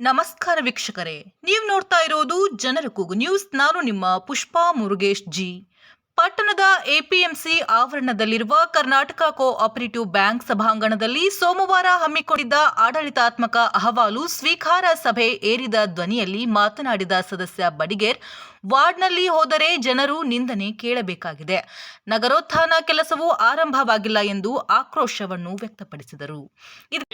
ನಮಸ್ಕಾರ ವೀಕ್ಷಕರೇ, ನೀವು ನೋಡ್ತಾ ಇರೋದು ಜನರ ಕೂಗು ನ್ಯೂಸ್. ನಾನು ನಿಮ್ಮ ಪುಷ್ಪಾ ಮುರುಗೇಶ್ ಜಿ. ಪಟ್ಟಣದ ಎಪಿಎಂಸಿ ಆವರಣದಲ್ಲಿರುವ ಕರ್ನಾಟಕ ಕೋ ಆಪರೇಟಿವ್ ಬ್ಯಾಂಕ್ ಸಭಾಂಗಣದಲ್ಲಿ ಸೋಮವಾರ ಹಮ್ಮಿಕೊಂಡಿದ್ದ ಆಡಳಿತಾತ್ಮಕ ಅಹವಾಲು ಸ್ವೀಕಾರ ಸಭೆ ಏರಿದ ಧ್ವನಿಯಲ್ಲಿ ಮಾತನಾಡಿದ ಸದಸ್ಯ ಬಡಿಗೇರ್ ವಾರ್ಡ್ನಲ್ಲಿ ಹೋದರೆ ಜನರು ನಿಂದನೆ ಕೇಳಬೇಕಾಗಿದೆ. ನಗರೋತ್ಥಾನ ಕೆಲಸವು ಆರಂಭವಾಗಿಲ್ಲ ಎಂದು ಆಕ್ರೋಶವನ್ನು ವ್ಯಕ್ತಪಡಿಸಿದರು. ಇದು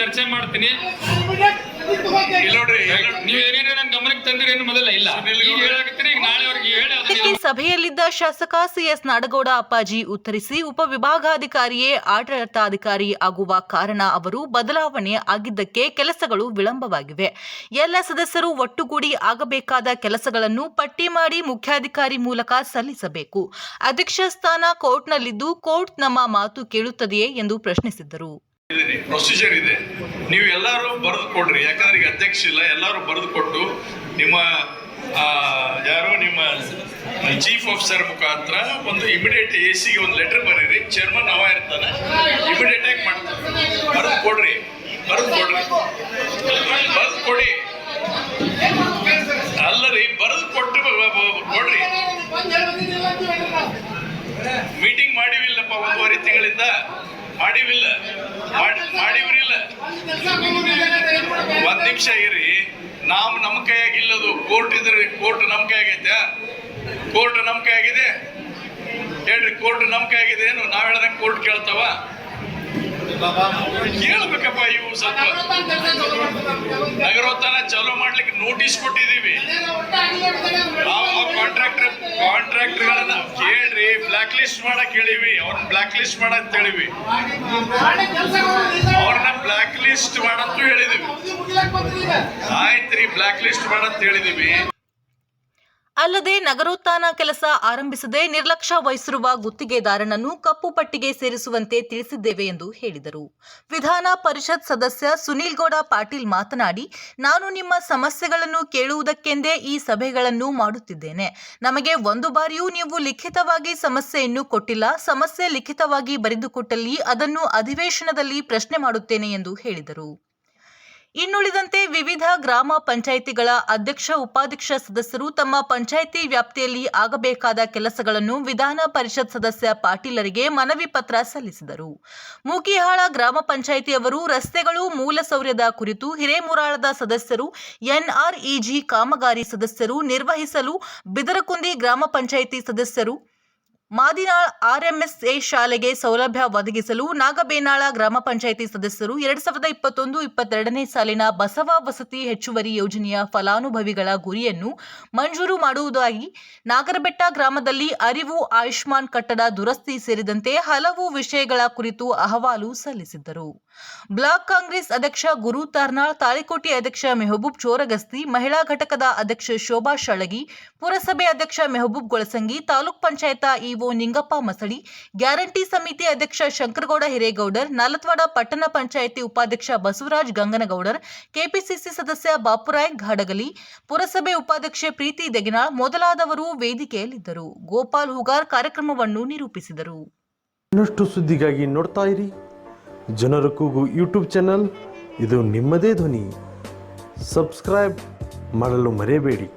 ಚರ್ಚೆ ಮಾಡ್ತೀನಿ. ಇಲ್ಲಿ ನೋಡ್ರಿ ನೀವು ಏನೇನೋ ನನ್ನ ಗಮನಕ್ಕೆ ತಂದಿರೇನು ಮೊದಲ ಇಲ್ಲ. ಈಗ ಹೇಳಕತ್ತೀರಿ ಈಗ ನಾಳೆ ಅವ್ರಿಗೆ ಹೇಳಿ ಅದನ್ನ ಸಭೆಯಲ್ಲಿದ್ದ ಶಾಸಕ ಸಿಎಸ್ ನಾಡಗೌಡ ಅಪ್ಪಾಜಿ ಉತ್ತರಿಸಿ ಉಪವಿಭಾಗಾಧಿಕಾರಿಯೇ ಆಡಳಿತಾಧಿಕಾರಿ ಆಗುವ ಕಾರಣ ಅವರು ಬದಲಾವಣೆ ಆಗಿದ್ದಕ್ಕೆ ಕೆಲಸಗಳು ವಿಳಂಬವಾಗಿವೆ. ಎಲ್ಲ ಸದಸ್ಯರು ಒಟ್ಟುಗೂಡಿ ಆಗಬೇಕಾದ ಕೆಲಸಗಳನ್ನು ಪಟ್ಟಿ ಮಾಡಿ ಮುಖ್ಯಾಧಿಕಾರಿ ಮೂಲಕ ಸಲ್ಲಿಸಬೇಕು. ಅಧ್ಯಕ್ಷ ಸ್ಥಾನ ಕೋರ್ಟ್ನಲ್ಲಿದ್ದು ಕೋರ್ಟ್ ನಮ್ಮ ಮಾತು ಕೇಳುತ್ತದೆಯೇ ಎಂದು ಪ್ರಶ್ನಿಸಿದ್ದರು. ಪ್ರೊಸೀಜರ್ ಇದೆ. ನೀವು ಎಲ್ಲರೂ ಬರೆದು ಕೊಡ್ರಿ. ಯಾಕಂದ್ರೆ ಈಗ ಅಧ್ಯಕ್ಷ ಇಲ್ಲ, ಎಲ್ಲರೂ ಬರೆದು ಕೊಟ್ಟು ನಿಮ್ಮ ಯಾರು ನಿಮ್ಮ ಚೀಫ್ ಆಫೀಸರ್ ಮುಖಾಂತರ ಒಂದು ಇಮಿಡಿಯೇಟ್ ಎ ಸಿಗೆ ಒಂದು ಲೆಟರ್ ಬರೀರಿ. ಚೇರ್ಮನ್ ಅವ ಇರ್ತಾನೆ. ಇಮಿಡಿಯೇಟ್ ಆಗಿ ಮಾಡ್ತಾರೆ. ಬರೆದು ಕೊಡ್ರಿ. ಬರೆದು ಕೊಡ್ರಿ. ಬರೆದು ಕೊಡಿ. ಅಲ್ಲರಿ, ಬರೆದು ಕೊಟ್ಟು ಕೊಡ್ರಿ. ಮೀಟಿಂಗ್ ಮಾಡಿವಿಲ್ಲಪ್ಪ ಒಂದೂವರೆ ತಿಂಗಳಿಂದ. ಮಾಡಿವಿಲ್ಲ. ಮಾಡಿ ಮಾಡಿವ್ರಿಲ್ಲ. ಒಂದ್ ನಿಮಿಷ ಇರಿ. ನಾವು ನಮ್ಮ ಕೈಯಾಗಿಲ್ಲದು. ಕೋರ್ಟ್ ಇದ್ರೆ ಕೋರ್ಟ್ ನಮ್ಮ ಕೈಯಾಗೈತೆ. ಕೋರ್ಟ್ ನಮ್ಮ ಕೈಯಾಗಿದೆ. ಹೇಳ್ರಿ ಕೋರ್ಟ್ ನಮ್ಮ ಕೈಯಾಗಿದೆ ಏನು? ನಾವ್ ಹೇಳ್ದಂಗೆ ಕೋರ್ಟ್ ಕೇಳ್ತಾವ? ಕೇಳ್ಬೇಕಪ್ಪ ಇವು ಸ್ವಲ್ಪ. ನಗರೋತ್ಥಾನ ಚಾಲೂ ಮಾಡ್ಲಿಕ್ಕೆ ನೋಟಿಸ್ ಕೊಟ್ಟಿದೀವಿ ನಾವು ಕಾಂಟ್ರಾಕ್ಟರ್ ಕಾಂಟ್ರಾಕ್ಟರ್ಗಳನ್ನ ಕೇಳ್ರಿ ಬ್ಲಾಕ್ ಲಿಸ್ಟ್ ಮಾಡಕ್ ಹೇಳಿವಿ. ಅವ್ರನ್ನ ಬ್ಲಾಕ್ ಲಿಸ್ಟ್ ಮಾಡಕ್ ಹೇಳಿವಿ. ಅವ್ರನ್ನ ಬ್ಲಾಕ್ ಲಿಸ್ಟ್ ಮಾಡಂತೂ ಹೇಳಿದೀವಿ. ಆಯ್ತ್ರಿ ಬ್ಲಾಕ್ ಲಿಸ್ಟ್ ಮಾಡಂತ ಹೇಳಿದೀವಿ. ಅಲ್ಲದೆ ನಗರೋತ್ಥಾನ ಕೆಲಸ ಆರಂಭಿಸದೆ ನಿರ್ಲಕ್ಷ್ಯ ವಹಿಸಿರುವ ಗುತ್ತಿಗೆದಾರನನ್ನು ಕಪ್ಪು ಪಟ್ಟಿಗೆ ಸೇರಿಸುವಂತೆ ತಿಳಿಸಿದ್ದೇವೆ ಎಂದು ಹೇಳಿದರು. ವಿಧಾನ ಪರಿಷತ್ ಸದಸ್ಯ ಸುನೀಲ್ ಗೌಡ ಪಾಟೀಲ್ ಮಾತನಾಡಿ, ನಾನು ನಿಮ್ಮ ಸಮಸ್ಯೆಗಳನ್ನು ಕೇಳುವುದಕ್ಕೆಂದೇ ಈ ಸಭೆಗಳನ್ನು ಮಾಡುತ್ತಿದ್ದೇನೆ. ನಮಗೆ ಒಂದು ಬಾರಿಯೂ ನೀವು ಲಿಖಿತವಾಗಿ ಸಮಸ್ಯೆಯನ್ನು ಕೊಟ್ಟಿಲ್ಲ. ಸಮಸ್ಯೆ ಲಿಖಿತವಾಗಿ ಬರೆದುಕೊಟ್ಟಲ್ಲಿ ಅದನ್ನು ಅಧಿವೇಶನದಲ್ಲಿ ಪ್ರಶ್ನೆ ಮಾಡುತ್ತೇನೆ ಎಂದು ಹೇಳಿದರು. ಇನ್ನುಳಿದಂತೆ ವಿವಿಧ ಗ್ರಾಮ ಪಂಚಾಯಿತಿಗಳ ಅಧ್ಯಕ್ಷ, ಉಪಾಧ್ಯಕ್ಷ ಸದಸ್ಯರು ತಮ್ಮ ಪಂಚಾಯಿತಿ ವ್ಯಾಪ್ತಿಯಲ್ಲಿ ಆಗಬೇಕಾದ ಕೆಲಸಗಳನ್ನು ವಿಧಾನ ಪರಿಷತ್ ಸದಸ್ಯ ಪಾಟೀಲರಿಗೆ ಮನವಿ ಪತ್ರ ಸಲ್ಲಿಸಿದರು. ಮೂಕಿಹಾಳ ಗ್ರಾಮ ಪಂಚಾಯಿತಿಯವರು ರಸ್ತೆಗಳು ಮೂಲಸೌರ್ಯದ ಕುರಿತು ಹಿರೇಮುರಾಳದ ಸದಸ್ಯರು, ಎನ್ಆರ್ಇಜಿ ಕಾಮಗಾರಿ ಸದಸ್ಯರು ನಿರ್ವಹಿಸಲು ಬಿದರಕುಂದಿ ಗ್ರಾಮ ಪಂಚಾಯಿತಿ ಸದಸ್ಯರು ಮಾದಿನಾಳ್ ಆರ್ಎಂಎಸ್ಎ ಶಾಲೆಗೆ ಸೌಲಭ್ಯ ಒದಗಿಸಲು ನಾಗಬೇನಾಳ ಗ್ರಾಮ ಪಂಚಾಯಿತಿ ಸದಸ್ಯರು ಎರಡ್ ಸಾವಿರದ ಇಪ್ಪತ್ತೊಂದು, ಇಪ್ಪತ್ತೆರಡನೇ ಸಾಲಿನ ಬಸವ ವಸತಿ ಹೆಚ್ಚುವರಿ ಯೋಜನೆಯ ಫಲಾನುಭವಿಗಳ ಗುರಿಯನ್ನು ಮಂಜೂರು ಮಾಡುವುದಾಗಿ ನಾಗರಬೆಟ್ಟ ಗ್ರಾಮದಲ್ಲಿ ಅರಿವು ಆಯುಷ್ಮಾನ್ ಕಟ್ಟಡ ದುರಸ್ತಿ ಸೇರಿದಂತೆ ಹಲವು ವಿಷಯಗಳ ಕುರಿತು ಅಹವಾಲು ಸಲ್ಲಿಸಿದ್ದರು. ಬ್ಲಾಕ್ ಕಾಂಗ್ರೆಸ್ ಅಧ್ಯಕ್ಷ ಗುರು ತಾರ್ನಾಳ್, ತಾಳಿಕೋಟೆ ಅಧ್ಯಕ್ಷ ಮೆಹಬೂಬ್ ಚೋರಗಸ್ತಿ ಮಹಿಳಾ ಘಟಕದ ಅಧ್ಯಕ್ಷ ಶೋಭಾ ಶಳಗಿ, ಪುರಸಭೆ ಅಧ್ಯಕ್ಷ ಮೆಹಬೂಬ್ ಗೊಳಸಂಗಿ, ತಾಲೂಕ್ ಪಂಚಾಯತ ಇಒ ನಿಂಗಪ್ಪ ಮಸಳಿ, ಗ್ಯಾರಂಟಿ ಸಮಿತಿ ಅಧ್ಯಕ್ಷ ಶಂಕರಗೌಡ ಹಿರೇಗೌಡರ್, ನಾಲತ್ವಾಡ ಪಟ್ಟಣ ಪಂಚಾಯಿತಿ ಉಪಾಧ್ಯಕ್ಷ ಬಸವರಾಜ್ ಗಂಗನಗೌಡರ್, ಕೆಪಿಸಿಸಿ ಸದಸ್ಯ ಬಾಪುರಾಯ್ ಘಾಡಗಲಿ, ಪುರಸಭೆ ಉಪಾಧ್ಯಕ್ಷೆ ಪ್ರೀತಿ ದೆಗಿನಾಳ್ ಮೊದಲಾದವರು ವೇದಿಕೆಯಲ್ಲಿದ್ದರು. ಗೋಪಾಲ್ ಹುಗಾರ್ ಕಾರ್ಯಕ್ರಮವನ್ನು ನಿರೂಪಿಸಿದರು. ಇನ್ನಷ್ಟು ಸುದ್ದಿಗಾಗಿ ನೋಡ್ತಾ ಇರಿ. ಜನರ ಕೂಗು ಯೂಟ್ಯೂಬ್ ಚಾನಲ್. ಇದು ನಿಮ್ಮದೇ ಧ್ವನಿ. ಸಬ್ಸ್ಕ್ರೈಬ್ ಮಾಡಲು ಮರೆಯಬೇಡಿ.